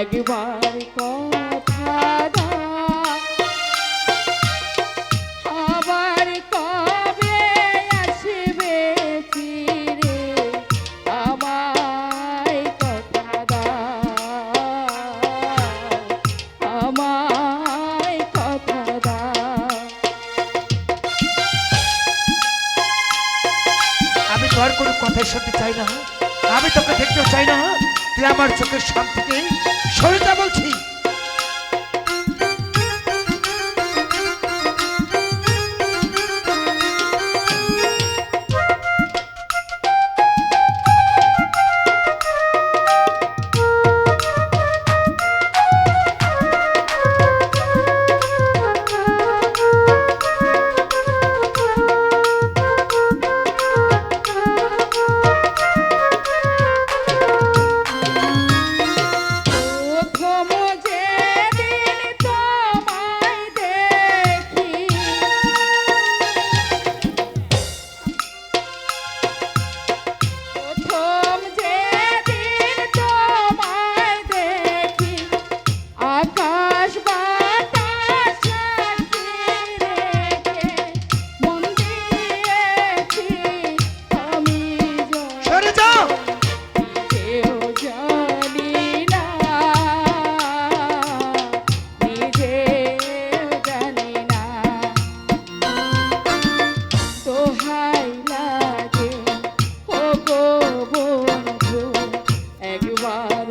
একবার কথা আবার কবে আসবে ফিরে? আমায় কথা আমায় কথা আমি তোর কোনো কথাই শুনতে চাই না। আমি তোকে দেখতেও চাই না। তুই আমার চোখের সামনে থেকে সরে যা বলছি।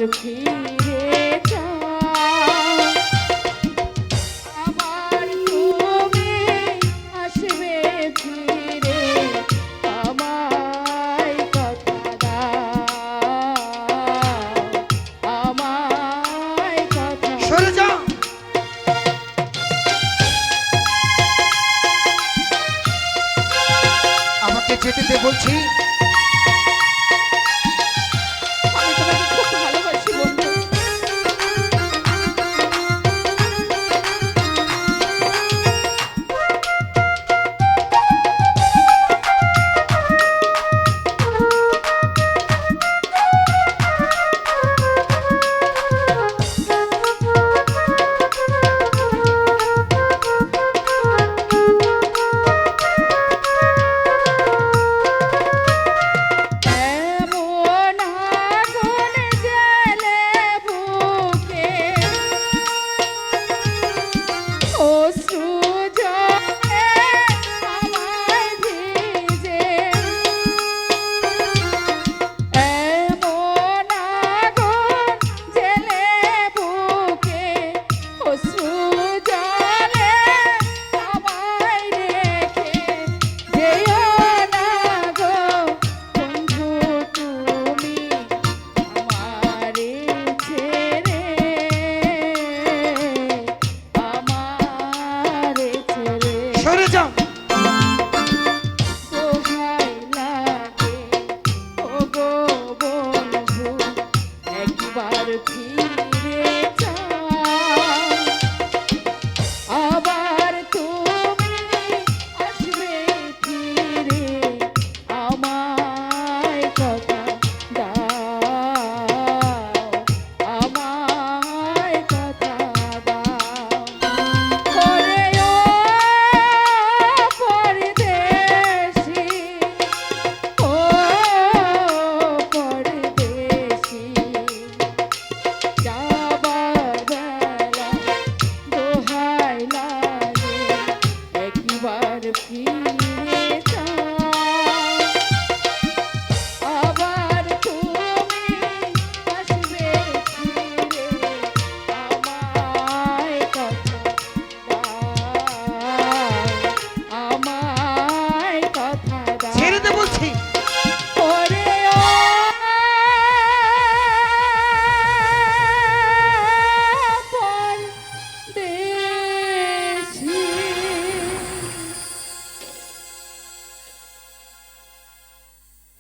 the.